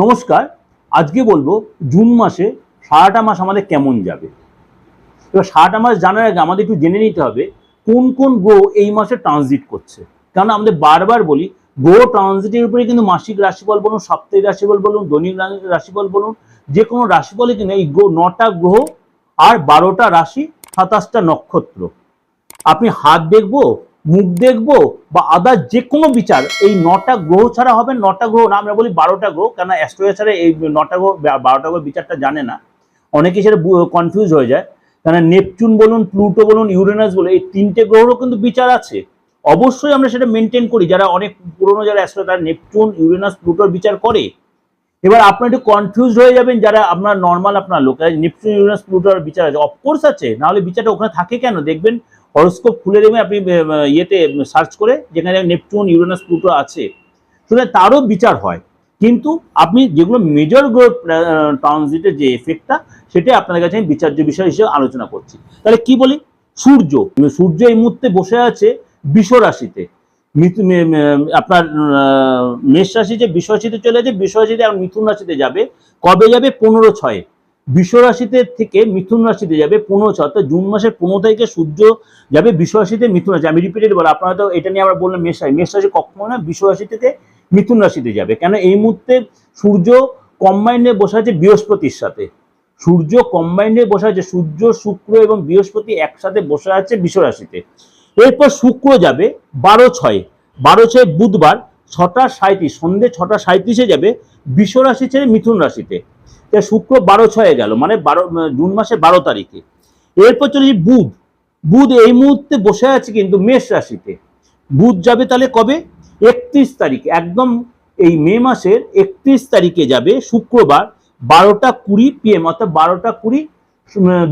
নমস্কার, আজকে বলব জুন মাসে সারাটা মাস আমাদের কেমন যাবে? এবার সারাটা মাস জানার আগে আমাদের একটু জেনে নিতে হবে কোন কোন গ্রহ এই মাসে ট্রানজিট করছে। কারণ আমাদের বারবার বলি, গ্রহ ট্রানজিটের উপরে কিন্তু মাসিক রাশিফল বলুন, সাপ্তাহিক রাশিফল বলুন, দৈনিক রাশিফল বলুন, যে কোনো রাশিফলে কিন্তু এই গ্রহ নটা গ্রহ আর বারোটা রাশি, সাতাশটা নক্ষত্র। আপনি হাত দেখব? মুখ দেখব বা আদার যে কোনো বিচার, এই নটা গ্রহ ছাড়া হবে, নটা গ্রহ না, আমরা বলি বারোটা গ্রহ কেন অ্যাস্ট্রোয়া ছাড়া এই নটা গ্রহ বারোটা গ্রহ বিচারটা জানে না। অনেকে সেটা কনফিউজ হয়ে যায়। কেন নেপচুন বলুন, প্লুটো বলুন, ইউরেনাস বলুন, এই তিনটে গ্রহেরও কিন্তু বিচার আছে। অবশ্যই আমরা সেটা মেনটেন করি। যারা অনেক পুরনো যারা অ্যাস্ট্রো তারা নেপচুন, ইউরেনাস, প্লুটোর বিচার করে। এবার আপনার একটু কনফিউজ হয়ে যাবেন, যারা আপনার নর্মাল আপনার লোক নেপচুন, ইউরেনাস, প্লুটোর বিচার আছে। অফকোর্স আছে, নাহলে বিচারটা ওখানে থাকে কেন? দেখবেন হরস্কোপ খুলে দেবেন আপনি ইয়েতে সার্চ করে, যেখানে নেপচুন, ইউরেনাস, প্লুটো আছে। সুতরাং তারও বিচার হয়। কিন্তু আপনি যেগুলো মেজর গ্রোথ ট্রানজিটের যে এফেক্টটা সেটাই আপনাদের কাছে আমি বিচার্য বিষয় হিসেবে আলোচনা করছি। তাহলে কি বলি? সূর্য। সূর্য এই মুহূর্তে বসে আছে বিষ রাশিতে। আপনার মেষ রাশি যে বিষ রাশিতে চলে যাচ্ছে বিষ রাশিতে মিথুন রাশিতে যাবে। কবে যাবে? পনেরো ছয়ে। বিষ রাশিতে থেকে মিথুন রাশিতে যাবে পনেরো ছয়, অর্থাৎ জুন মাসের পনেরো তারিখে সূর্য যাবে বিষ রাশিতে মিথুন রাশি আমি রিপিটেড বলো আপনারা তো এটা নিয়ে আমরা বললাম মেষ রাশি। মেষ রাশি কখনো না বিষ রাশি থেকে মিথুন রাশিতে যাবে। কেন এই মুহূর্তে সূর্য কম্বাইন্ডে বসে আছে বৃহস্পতির সাথে। সূর্য কম্বাইন্ডে বসে আছে, সূর্য, শুক্র এবং বৃহস্পতি একসাথে বসে আছে বিষ রাশিতে এরপর শুক্র যাবে বারো ছয়। বারো ছয় বুধবার ছটা সাঁত্রিশ সন্ধে ছটা সাঁত্রিশে যাবে বিষ রাশি ছেড়ে মিথুন রাশিতে। শুক্র বারো ছয়ে গেল মানে বারো জুন মাসের বারো তারিখে। এরপর চলে বুধ। বুধ এই মুহূর্তে বসে আছে কিন্তু মেষ রাশিতে। বুধ যাবে তাহলে কবে? একত্রিশ তারিখে। একদম এই মে মাসের একত্রিশ তারিখে যাবে শুক্রবার বারোটা কুড়ি পিএম অর্থাৎ বারোটা কুড়ি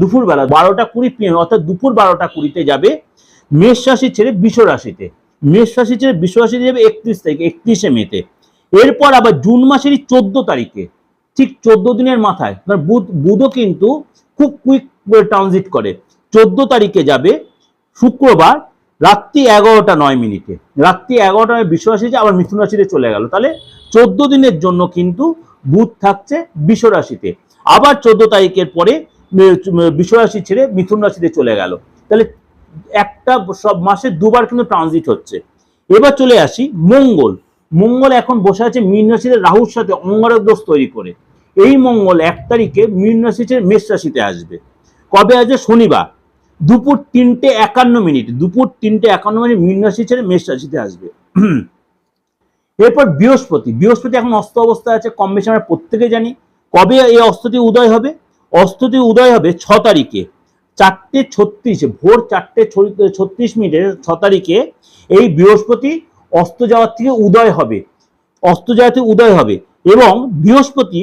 দুপুরবেলা, বারোটা কুড়ি পিএম অর্থাৎ দুপুর বারোটা কুড়িতে যাবে মেষ রাশি ছেড়ে বিষ রাশিতে। মেষ রাশি ছেড়ে বিষ রাশিতে যাবে একত্রিশ তারিখে, একত্রিশে মেতে। এরপর আবার জুন মাসেরই চোদ্দ তারিখে। ঠিক চোদ্দ দিনের মাথায় বুধ, বুধও কিন্তু খুব কুইক ট্রানজিট করে। চোদ্দ তারিখে যাবে শুক্রবার, রাত্রি এগারোটা নয় মিনিটে। রাত্রি এগারোটা বিশ্বরাশি যে আবার মিথুন রাশিতে চলে গেল। তাহলে চোদ্দ দিনের জন্য কিন্তু বুধ থাকছে বিষ রাশিতে। আবার চোদ্দ তারিখের পরে বিশ্ব রাশি ছেড়ে মিথুন রাশিতে চলে গেল। তাহলে একটা সব মাসে দুবার কিন্তু ট্রানজিট হচ্ছে। এবার চলে আসি মঙ্গল। মঙ্গল এখন বসে আছে মীন রাশিতে, রাহুর সাথে অঙ্গারক দোষ তৈরি করে। এই মঙ্গল এক তারিখে মীন রাশি ছেড়ে মেষ রাশিতে আসবে। কবে আসবে? শনিবার। দুপুর তিনটে একান্ন মিনিট। দুপুর তিনটে একান্ন মিনিট মীন রাশি ছেড়ে মেষ রাশিতে আসবে। এরপর বৃহস্পতি। বৃহস্পতি এখন অস্ত অবস্থায় আছে, কম বেশি আমরা প্রত্যেকে জানি। কবে এই অস্তটি উদয় হবে? অস্তটি উদয় হবে ছ তারিখে। চারটে ছত্রিশে, ভোর চারটে ছত্রিশ মিনিটে ছ তারিখে এই বৃহস্পতি অস্ত যাওয়ার থেকে উদয় হবে। অস্ত যাওয়া থেকে উদয় হবে এবং বৃহস্পতি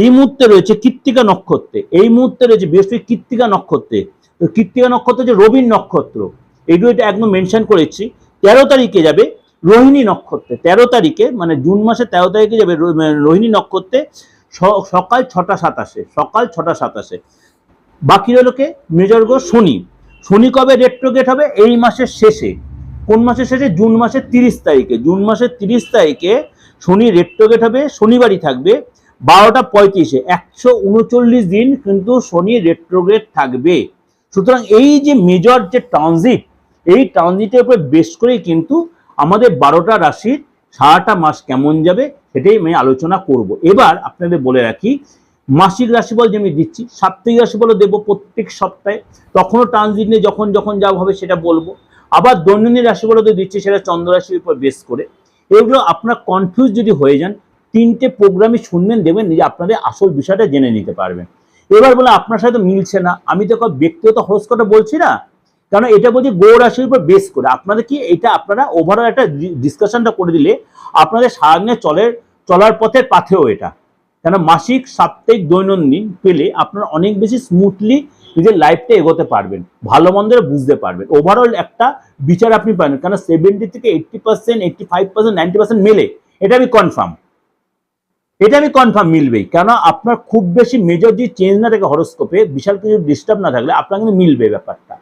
এই মুহূর্তে রয়েছে কৃত্তিকা নক্ষত্রে। এই মুহূর্তে রয়েছে বৃহস্পতি কৃত্তিকা নক্ষত্রে। তো কৃত্তিকা নক্ষত্র হচ্ছে রবির নক্ষত্র। এগুলো এটা একদম মেনশন করেছি। তেরো তারিখে যাবে রোহিণী নক্ষত্রে। তেরো তারিখে মানে জুন মাসের তেরো তারিখে যাবে মানে রোহিণী নক্ষত্রে সকাল ছটা সাতাশে, সকাল ছটা সাতাশে। বাকি রইল কে? মেজর গ্রহ শনি। শনি কবে রেট্রোগেট হবে? এই মাসের শেষে। কোন মাসের শেষে? জুন মাসের তিরিশ তারিখে। জুন মাসের তিরিশ তারিখে শনি রেট্রোগেট হবে, শনিবারই থাকবে। বারোটা পঁয়ত্রিশে, একশো উনচল্লিশ দিন কিন্তু শনি রেট্রোগেট থাকবে। সুতরাং এই যে মেজর যে ট্রানজিট এই ট্রানজিটের উপরে বেশ করেই কিন্তু আমাদের বারোটা রাশির সারাটা মাস কেমন যাবে সেটাই আমি আলোচনা করব। এবার আপনাদের বলে রাখি, মাসিক রাশিফল যে আমি দিচ্ছি, সাপ্তাহিক রাশিফলও দেবো প্রত্যেক সপ্তাহে। তখনও ট্রানজিট নিয়ে যখন যখন যা হবে সেটা বলব। আবার দৈনন্দিন রাশিফলও তো দিচ্ছি সেটা চন্দ্র রাশির উপর বেস করে। এগুলো আপনার কনফিউজ যদি হয়ে যান তিনটে প্রোগ্রামই শুনবেন দেবেন যে আপনাদের আসল বিষয়টা জেনে নিতে পারবেন। এবার বলে আপনার সাথে মিলছে না, আমি তো ব্যক্তিগত হরস্কোপটা বলছি না কারণ এটা বলছি গো রাশির উপর বেস করে। আপনাদের কি এটা আপনারা ওভারঅল একটা ডিসকাশনটা করে দিলে আপনাদের সারাদিনে চলের চলার পথের পাথেও এটা। কেন মাসিক, সাপ্তাহিক, দৈনন্দিন পেলে আপনারা অনেক বেশি স্মুথলি নিজের লাইফটা এগোতে পারবেন, ভালো মন্দের বুঝতে পারবেন। ওভারঅল একটা বিচার আপনি পাবেন কারণ সেভেন্টি থেকে eighty percent eighty five percent ninety percent মেলে, এটা আমি কনফার্ম এটা আমি কনফার্ম মিলবেই। কেন আপনার খুব বেশি মেজর যে চেঞ্জ না থাকে হরস্কোপে বিশাল কিছু ডিস্টার্ব না থাকলে আপনার কিন্তু মিলবে ব্যাপারটা।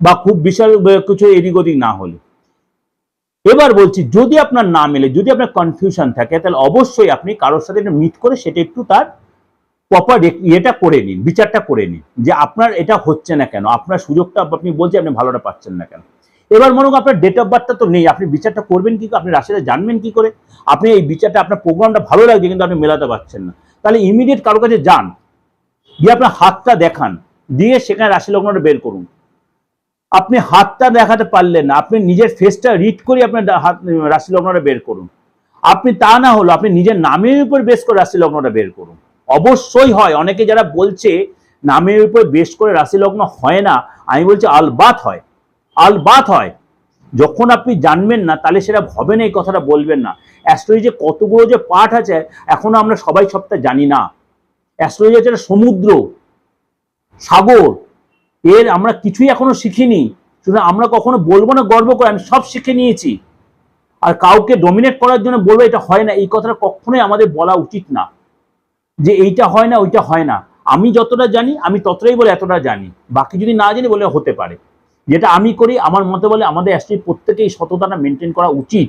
বা খুব বিশাল কিছু এদিক ওদিক না হলে। এবার বলছি, যদি আপনার না মেলে, যদি আপনার কনফিউশন থাকে, তাহলে অবশ্যই আপনি কারোর সাথে মিট করে সেটা একটু তার প্রপার ইয়েটা করে নিন, বিচারটা করে নিন। যে আপনার এটা হচ্ছে না কেন? আপনার সুযোগটা আপনি বলছেন, আপনি ভালোটা পাচ্ছেন না কেন? এবার মনে করুন আপনার ডেট অফ বার্থটা তো নেই, আপনি বিচারটা করবেন কি আপনি রাশিটা জানবেন কি করে, আপনি এই বিচারটা, আপনার প্রোগ্রামটা ভালো লাগছে কিন্তু আপনি মেলাতে পারছেন না। তাহলে ইমিডিয়েট কারোর কাছে যান দিয়ে আপনার হাতটা দেখান, দিয়ে সেখানে রাশি লগ্নটা বের করুন। আপনি হাতটা দেখাতে পারলেন না, আপনি নিজের ফেসটা রিড করে আপনার হাত রাশি লগ্নটা বের করুন। আপনি তা না হলো, আপনি নিজের নামের উপর বেশ করে রাশি লগ্নটা বের করুন। অবশ্যই হয়, অনেকে যারা বলছে, নামের উপর বেশ করে রাশি লগ্ন হয় না, আমি বলছি, আলবাত হয়। আলবাত হয়। যখন আপনি জানবেন না, তাহলে সেটা হবে না, এই কথাটা বলবেন না। অ্যাস্ট্রোলজি কতগুলো যে পাঠ আছে, এখনও আমরা সবাই সবটা জানি না। অ্যাস্ট্রোলজি হচ্ছে সমুদ্র, সাগর। এর আমরা কিছুই এখনও শিখিনি। সুতরাং আমরা কখনো বলব না, গর্ব করে, আমি সব শিখে নিয়েছি। আর কাউকে ডমিনেট করার জন্য বলব, এটা হয় না। এই কথাটা কখনোই আমাদের বলা উচিত না। যে এইটা হয় না, ওইটা হয় না। আমি যতটা জানি, আমি ততটাই বলে এতটা জানি। বাকি যদি না জানি, বলে হতে পারে। যেটা আমি করি, আমার মতে বলে আমাদের অ্যাস্ট্রোলজি প্রত্যেকেই সততাটা মেনটেন করা উচিত।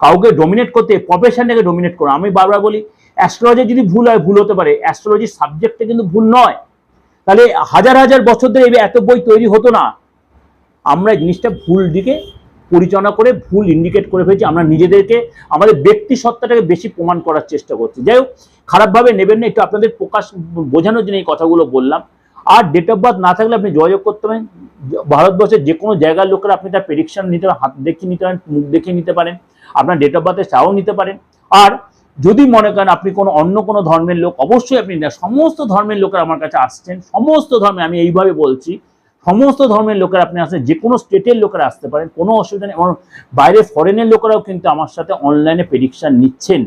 কাউকে ডমিনেট করতে প্রফেশনটাকে ডমিনেট করা। আমি বারবার বলি অ্যাস্ট্রোলজি যদি ভুল হয়, ভুল হতে পারে। অ্যাস্ট্রোলজির সাবজেক্টটা কিন্তু ভুল নয়। তাহলে হাজার হাজার বছর ধরে এই এত বই তৈরি হতো না। আমরা জিনিসটা ভুল দিকে পরিচালনা করে, ভুল ইন্ডিকেট করে ফেলছি। আমরা নিজেদেরকে, আমাদের ব্যক্তি সত্তাটাকে বেশি প্রমাণ করার চেষ্টা করছি। যাই হোক, খারাপভাবে নেবেন না। একটু আপনাদের প্রকাশ বোঝানোর জন্য এই কথাগুলো বললাম। আর ডেট অফ বার্থ না থাকলে আপনি যোগাযোগ করতে পারেন। ভারতবর্ষের যে কোনো জায়গার লোকেরা আপনি তার প্রেডিকশন নিতে পারেন, হাত দেখিয়ে নিতে পারেন, মুখ দেখিয়ে নিতে পারেন, আপনার ডেট অফ বার্থের চাও নিতে পারেন। আর যদি মনে করেন আপনি কোনো অন্য কোনো ধর্মের লোক, অবশ্যই আপনি সমস্ত ধর্মের লোকেরা আমার কাছে আসছেন, সমস্ত ধর্মে আমি এইভাবে বলছি, সমস্ত ধর্মের লোকেরা আপনি আসেন যে কোনো স্টেটের লোকেরা আসতে পারেন, কোনো অসুবিধা নেই। এবং বাইরে ফরেনের লোকেরাও কিন্তু আমার সাথে অনলাইনে প্রেডিকশান নিচ্ছেন।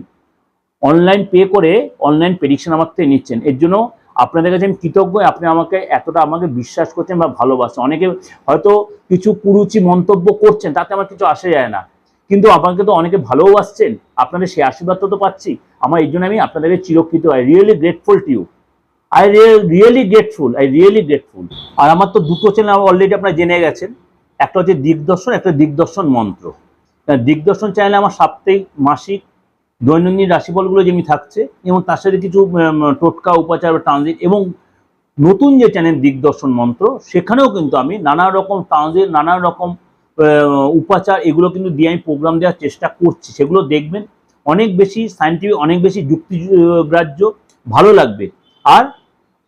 অনলাইন পে করে অনলাইন প্রেডিকশান আমার থেকে নিচ্ছেন। এর জন্য আপনাদের কাছে আমি কৃতজ্ঞ, আপনি আমাকে এতটা আমাকে বিশ্বাস করছেন বা ভালোবাসেন। অনেকে হয়তো কিছু কুরুচি মন্তব্য করছেন, তাতে আমার কিছু আসে যায় না। কিন্তু আমাকে তো অনেকে ভালোবাসছেন আপনাদের সেই আশীর্বাদ তো পাচ্ছি। আমার এই জন্য আমি আপনাদেরকে চিরকৃত I really grateful to you I really grateful I really grateful আর আমার তো দুটো চ্যানেল অলরেডি আপনারা জেনে গেছেন। একটা হচ্ছে দিগদর্শন, একটা দিগদর্শন মন্ত্র। দিগদর্শন চ্যানেলে আমার সাপ্তাহিক, মাসিক দৈনন্দিন রাশিফলগুলো যেমনি থাকছে, এবং তার সাথে কিছু টোটকা, উপাচার বা ট্রানজিট এবং নতুন যে চ্যানেল দিগদর্শন মন্ত্র, সেখানেও কিন্তু আমি নানা রকম ট্রানজিট নানা রকম উপাচার, এগুলো কিন্তু দিয়ে আমি প্রোগ্রাম দেওয়ার চেষ্টা করছি। সেগুলো দেখবেন অনেক বেশি সাইন্টিফিক অনেক বেশি যুক্তিগ্রাহ্য ভালো লাগবে। আর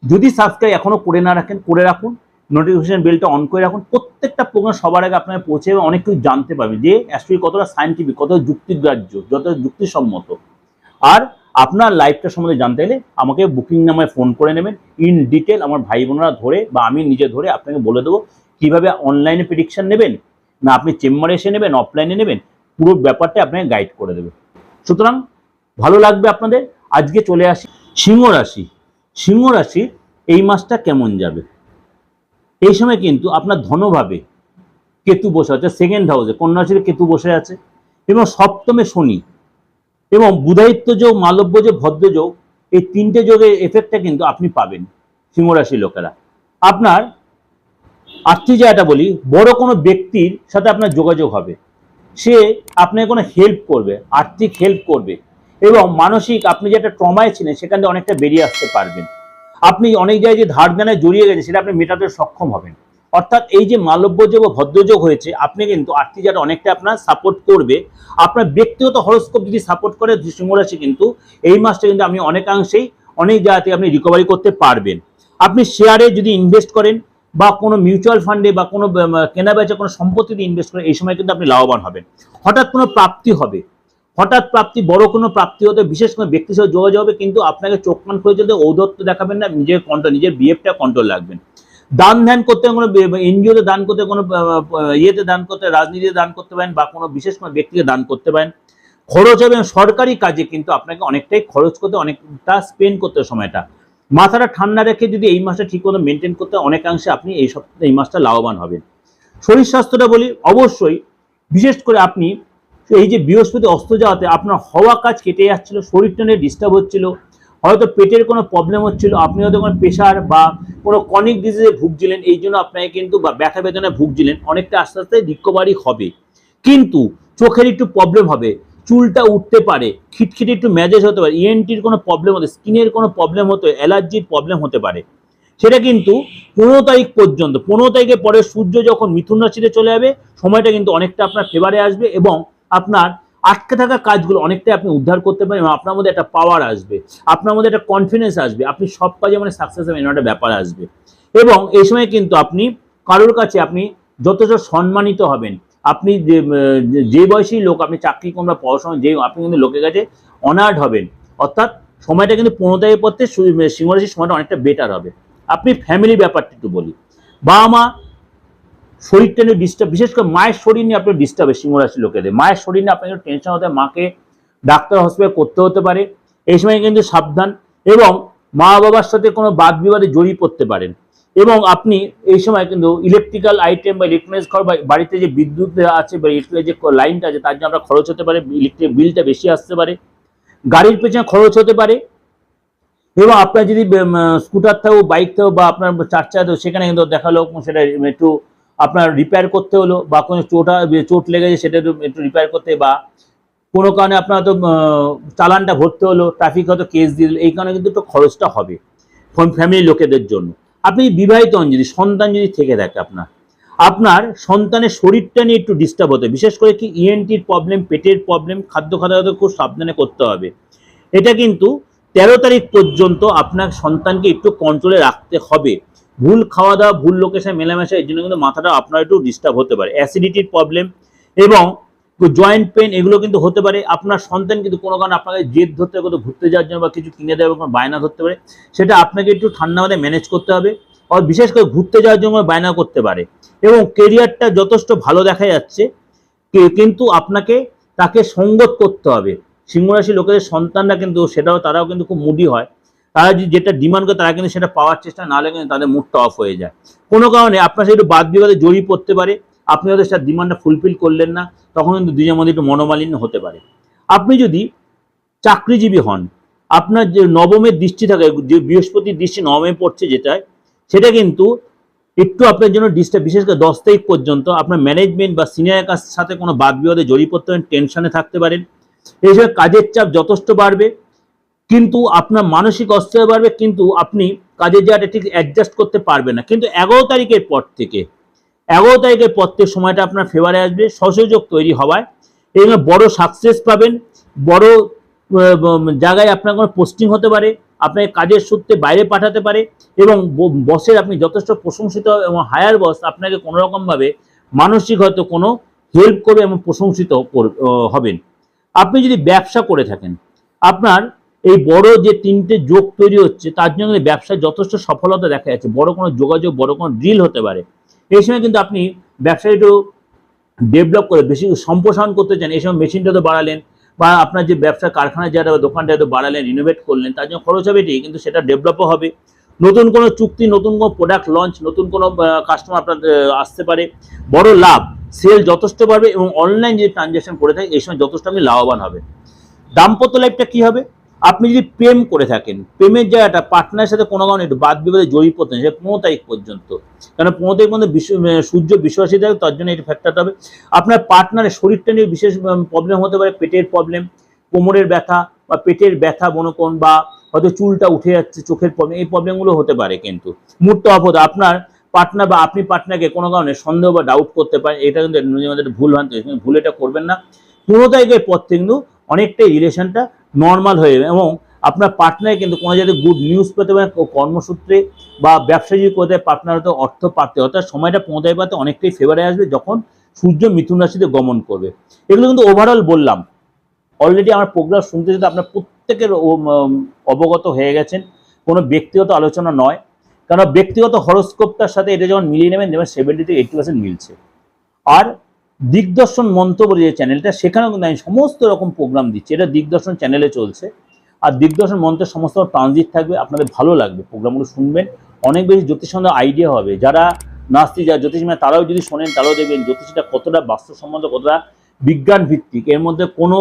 যদি সাবস্ক্রাইব এখনও করে না রাখেন, করে রাখুন। নোটিফিকেশন বেলটা অন করে রাখুন। প্রত্যেকটা প্রোগ্রাম সবার আগে আপনার পৌঁছে যাবে, অনেক কিছু জানতে পারবে যে অ্যাকচুয়ালি কতটা সাইন্টিফিক কতটা যুক্তিগ্রাহ্য যতটা যুক্তিসম্মত। আর আপনার লাইফটা সম্বন্ধে জানতে গেলে আমাকে বুকিং নামায় ফোন করে নেবেন। ইন ডিটেল আমার ভাই বোনেরা ধরে বা আমি নিজে ধরে আপনাকে বলে দেবো কীভাবে অনলাইনে প্রেডিকশন নেবেন না আপনি চেম্বারে এসে নেবেন অফলাইনে নেবেন পুরো ব্যাপারটা আপনাকে গাইড করে দেবে। সুতরাং ভালো লাগবে আপনাদের। আজকে চলে আসি সিংহ রাশি সিংহ রাশি এই মাসটা কেমন যাবে? এই সময় কিন্তু আপনার ধনভাবে কেতু বসে আছে সেকেন্ড হাউসে কন্যা রাশির কেতু বসে আছে, এবং সপ্তমে শনি, এবং বুধায়িত্ব যোগ মালব্য যোগ ভদ্র যোগ এই তিনটে যোগের এফেক্টটা কিন্তু আপনি পাবেন সিংহ রাশির লোকেরা। আপনার আর্থিক জায়গাটা বলি, বড় কোনো ব্যক্তির সাথে আপনার যোগাযোগ হবে। সে আপনাকে কোনো হেল্প করবে, আর্থিক হেল্প করবে, এবং মানসিক আপনি যে একটা ট্রমায় ছিলেন, সেখান থেকে অনেকটা বেরিয়ে আসতে পারবেন। আপনি অনেক জায়গায় যে ধার দেনায় জড়িয়ে গেছে সেটা আপনি মেটাতে সক্ষম হবেন। অর্থাৎ এই যে মালব্যযোগ ও ভদ্রযোগ হয়েছে, আপনি কিন্তু আর্থিক জায়গাটা অনেকটা আপনার সাপোর্ট করবে। আপনার ব্যক্তিগত হরস্কোপ যদি সাপোর্ট করে সিংহ রাশি কিন্তু, এই মাসটা কিন্তু আপনি অনেকাংশেই অনেক জায়গা থেকে আপনি রিকভারি করতে পারবেন। আপনি শেয়ারে যদি ইনভেস্ট করেন, বা কোনো মিউচুয়াল ফান্ডে বা কোনো কেনা বেচা কোনো সম্পত্তিতে ইনভেস্ট করেন, এই সময় কিন্তু আপনি লাভবান হবেন। হঠাৎ কোনো প্রাপ্তি হবে। হঠাৎ প্রাপ্তি, বড় কোনো প্রাপ্তি হতে বিশেষ কোনো ব্যক্তির সাথে যোগাযোগ হবে, কিন্তু আপনাকে চোখ কান করে চলতে ঔদত্ত দেখাবেন না, নিজের কন্ট্রোল নিজের বিহেভটা কন্ট্রোল রাখবেন। দান ধ্যান করতে কোনো এনজিওতে দান করতে কোনো ইয়েতে দান করতে, রাজনীতিতে দান করতে পারেন বা কোনো বিশেষ কোনো ব্যক্তিকে দান করতে পারেন। খরচ হবে সরকারি কাজে, কিন্তু আপনাকে অনেকটাই খরচ করতে, অনেকটা স্পেন্ড করতে সময়টা। মাথাটা ঠান্ডা রেখে যদি এই মাসটা ঠিক মতো মেনটেন করতে, অনেকাংশে আপনি এই সপ্তাহে, এই মাসটা লাভবান হবেন। শরীর স্বাস্থ্যটা বলি, অবশ্যই বিশেষ করে আপনি এই যে বৃহস্পতি অস্ত যাওয়াতে আপনার হওয়া কাজ কেটে যাচ্ছিল, শরীরটা নিয়ে ডিস্টার্ব হচ্ছিল, হয়তো পেটের কোনো প্রবলেম হচ্ছিল, আপনি হয়তো কোনো প্রেশার বা কোনো কনিক ডিজিজে ভুগছিলেন, এই জন্য আপনাকে কিন্তু বা ব্যথা বেদনায় ভুগছিলেন, অনেকটা আস্তে আস্তে রিকভারি হবে। কিন্তু চোখের একটু প্রবলেম হবে, চুলটা উঠতে পারে, খিটখিটে একটু ম্যাজেজ হতে পারে ইএনটির কোনো প্রবলেম হতে স্কিনের কোনো প্রবলেম হতে অ্যালার্জির প্রবলেম হতে পারে। সেটা কিন্তু পনেরো তারিখ পর্যন্ত, পনেরো তারিখের পরে সূর্য যখন মিথুন রাশিতে চলে যাবে, সময়টা কিন্তু অনেকটা আপনার ফেভারে আসবে এবং আপনার আটকে থাকা কাজগুলো অনেকটাই আপনি উদ্ধার করতে পারেন এবং আপনার মধ্যে একটা পাওয়ার আসবে। আপনার মধ্যে একটা কনফিডেন্স আসবে। আপনি সব কাজে মানে সাকসেস হবে এরকম একটা ব্যাপার আসবে। এবং এই সময় কিন্তু আপনি কারোর কাছে আপনি যথেষ্ট সম্মানিত হবেন। আপনি যে যে বয়সী লোক আপনি চাকরি কিংবা পড়াশোনা যে, আপনি কিন্তু লোকের কাছে অনার্ড হবেন। অর্থাৎ সময়টা কিন্তু পনেরো তারিখের পর থেকে সিংহরাশির সময়টা অনেকটা বেটার হবে। আপনি ফ্যামিলি ব্যাপারটা একটু বলি। বাবা মা শরীরটা নিয়ে ডিস্টার্ব বিশেষ করে মায়ের শরীর নিয়ে আপনার ডিস্টার্ব সিংহরাশি লোকেদের। মায়ের শরীর নিয়ে আপনাকে টেনশন হতে মাকে ডাক্তার হসপিটাল করতে হতে পারে। এই সময় কিন্তু সাবধান এবং মা বাবার সাথে কোনো বাদ বিবাদে জড়িয়ে পড়তে পারেন। এবং আপনি এই সময় কিন্তু ইলেকট্রিক্যাল আইটেম বা ইলেকট্রনিক্স ঘর বা বাড়িতে যে বিদ্যুৎ আছে বা ইলেকট্রিক যে লাইনটা আছে, তার জন্য আপনার খরচ হতে পারে ইলেকট্রিক বিলটা বেশি আসতে পারে। গাড়ির পেছনে খরচ হতে পারে। এবং আপনার যদি স্কুটার থাকো বাইক থাকো বা আপনার চার চাকা সেখানে কিন্তু দেখাল, সেটা একটু আপনার রিপেয়ার করতে হলো বা কোনো চোটা, চোট লেগেছে সেটা একটু রিপেয়ার করতে বা কোনো কারণে আপনার হয়তো চালানটা ভরতে হলো ট্রাফিক হয়তো কেস দিল, এই কারণে কিন্তু একটু খরচটা হবে ফ্যামিলির লোকেদের জন্য। আপনি বিবাহিত হন, যদি সন্তান যদি থেকে থাকে আপনার আপনার সন্তানের শরীরটা নিয়ে একটু ডিস্টার্ব হতে বিশেষ করে কি ইএনটির প্রবলেম পেটের প্রবলেম খাদ্য খাদ্য খুব সাবধানে করতে হবে। এটা কিন্তু তেরো তারিখ পর্যন্ত আপনার সন্তানকে একটু কন্ট্রোলে রাখতে হবে। ভুল খাওয়া দাওয়া, ভুল সাথে মেলামেশা, এর জন্য কিন্তু মাথাটা আপনার একটু ডিস্টার্ব হতে পারে। অ্যাসিডিটির প্রবলেম এবং জয়েন্ট পেন এগুলো কিন্তু হতে পারে। আপনার সন্তান কিন্তু কোনো কারণে আপনাকে জেদ ধরতে হবে কোথাও ঘুরতে যাওয়ার জন্য বা কিছু কিনে দেবে কোনো বায়না ধরতে পারে, সেটা আপনাকে একটু ঠান্ডা মাথায় ম্যানেজ করতে হবে আর বিশেষ করে ঘুরতে যাওয়ার জন্য বায়না করতে পারে। এবং কেরিয়ারটা যথেষ্ট ভালো দেখা যাচ্ছে কিন্তু আপনাকে তাকে সঙ্গত করতে হবে। সিংহরাশি লোকেদের সন্তানরা কিন্তু, সেটাও তারাও কিন্তু খুব মুডি হয়। তারা যে- যেটা ডিমান্ড করে তারা কিন্তু সেটা পাওয়ার চেষ্টা না হলে কিন্তু তাদের মুডটা অফ হয়ে যায়। কোনো কারণে আপনার সাথে একটু বাদ বিবাদে জড়িয়ে পড়তে পারে, আপনি হয়তো সেটা ডিমান্ডটা ফুলফিল করলেন না, তখন কিন্তু দুজনের মধ্যে একটু মনোমালিন্য হতে পারে। আপনি যদি চাকরিজীবী হন, আপনার যে নবমের দৃষ্টি থাকে, যে বৃহস্পতির দৃষ্টি নবমে পড়ছে যেটায়, সেটা কিন্তু একটু আপনার জন্য ডিস্টার্ব বিশেষ করে দশ তারিখ পর্যন্ত আপনার ম্যানেজমেন্ট বা সিনিয়রের কাছ সাথে কোনো বাদ বিবাদে জড়িয়ে পড়তে পারেন টেনশনে থাকতে পারেন। এই কাজের চাপ যথেষ্ট বাড়বে। কিন্তু আপনার মানসিক অস্থিরতা বাড়বে, কিন্তু আপনি কাজের জায়গাটা ঠিক অ্যাডজাস্ট করতে পারবেন না। কিন্তু এগারো তারিখের পর থেকে, এগারো তারিখের পর থেকে সময়টা আপনার ফেভারে আসবে, সহযোগ তৈরি হওয়ায়। এই বড় সাকসেস পাবেন, বড় জায়গায় আপনার কোনো পোস্টিং হতে পারে, আপনাকে কাজের সূত্রে বাইরে পাঠাতে পারে এবং বসের আপনি যথেষ্ট প্রশংসিত এবং হায়ার বস আপনাকে কোনো রকমভাবে মানসিক হয়তো কোনো হেল্প করবে এবং প্রশংসিত হবেন। আপনি যদি ব্যবসা করে থাকেন, আপনার এই বড় যে তিনটে যোগ তৈরি হচ্ছে, তার জন্য ব্যবসায় যথেষ্ট সফলতা দেখা যাচ্ছে। বড় কোনো যোগাযোগ, বড় কোনো ডিল হতে পারে। এই সময় কিন্তু আপনি ব্যবসায় একটু ডেভেলপ করে, বেশি সম্প্রসারণ করতে চান, এই সময় মেশিনটা তো বাড়ালেন বা আপনার যে ব্যবসা কারখানার জায়গা বা দোকানটা হয়তো বাড়ালেন রিনোভেট করলেন, তার জন্য খরচ হবে ঠিকই, কিন্তু সেটা ডেভেলপও হবে। নতুন কোনো চুক্তি, নতুন কোনো প্রোডাক্ট লঞ্চ নতুন কোনো কাস্টমার আপনার আসতে পারে। বড় লাভ সেল যথেষ্ট বাড়বে এবং অনলাইন যে ট্রানজ্যাকশন করে থাকে, এই সময় যথেষ্ট আপনি লাভবান হবে দাম্পত্য লাইফটা কি হবে? আপনি যদি প্রেম করে থাকেন, প্রেমের জায়গাটা পার্টনারের সাথে কোনো কারণে একটু বাদ বিবাদে জড়িয়ে পড়তেন সেটা পনেরো তারিখ পর্যন্ত। কারণ পনেরো তারিখ পর্যন্ত সূর্য বিশ্বাসী থাকে, তার জন্য এই ফ্যাক্টরটা হবে। আপনার পার্টনারের শরীরটা নিয়ে বিশেষ প্রবলেম হতে পারে, পেটের প্রবলেম কোমরের ব্যথা বা পেটের ব্যথা মনোকোণ বা হয়তো চুলটা উঠে যাচ্ছে, চোখের প্রবলেম এই প্রবলেমগুলো হতে পারে কিন্তু। মুডটা হতে আপনার পার্টনার বা আপনি পার্টনারকে কোনো কারণে সন্দেহ বা ডাউট করতে পারেন, এটা কিন্তু ভুল ভ্রান্তি। ভুল এটা করবেন না। পনেরো তারিখের পর থেকে কিন্তু অনেকটাই রিলেশনটা নর্মাল হয়ে যাবে এবং আপনার পার্টনারে কিন্তু কোনো জায়গায় গুড নিউজ পেতে পারেন ক- কর্মসূত্রে বা ব্যবসা যদি করতে পার্টনার হয়তো অর্থ পাতে, অর্থাৎ সময়টা পৌঁছায় পাতে, অনেকটাই ফেভারে আসবে যখন সূর্য মিথুন রাশিতে গমন করবে। এগুলো কিন্তু ওভারঅল বললাম। অলরেডি আমার প্রোগ্রাম শুনতে শুনতে আপনার প্রত্যেকের অবগত হয়ে গেছেন। কোনো ব্যক্তিগত আলোচনা নয়। কারণ ব্যক্তিগত হরস্কোপটার সাথে এটা যখন মিলিয়ে নেবেন যেমন সেভেন্টি থেকে এইটি পার্সেন্ট মিলছে। আর দিগদর্শন মন্ত্র বলে যে চ্যানেলটা সেখানেও কিন্তু আমি সমস্ত রকম প্রোগ্রাম দিচ্ছি। এটা দিগদর্শন চ্যানেলে চলছে। আর দিগদর্শন মন্ত্রের সমস্ত ট্রানজিট থাকবে, আপনাদের ভালো লাগবে। প্রোগ্রামগুলো শুনবেন। অনেক বেশি জ্যোতিষ সম্বন্ধে আইডিয়া হবে। যারা নাস্তি যারা জ্যোতিষ মানে তারাও যদি শোনেন, তারাও দেখবেন জ্যোতিষটা কতটা বাস্তব বাস্তবসম্মত কতটা বিজ্ঞান ভিত্তিক এর মধ্যে কোনো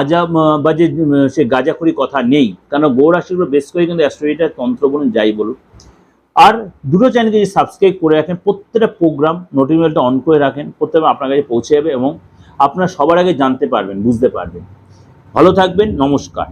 আজা বা যে সে গাজাখুরি কথা নেই। কারণ গৌরাশির বেশ করে কিন্তু অ্যাস্ট্রোলজিটা তন্ত্র বলুন, যাই বলুন আর দুটো চ্যানেলকে যদি সাবস্ক্রাইব করে রাখেন, প্রত্যেকটা প্রোগ্রাম নোটিফিকেশনটা অন করে রাখেন, প্রত্যেকটা আপনার কাছে পৌঁছে যাবে এবং আপনারা সবার আগে জানতে পারবেন, বুঝতে পারবেন। ভালো থাকবেন, নমস্কার।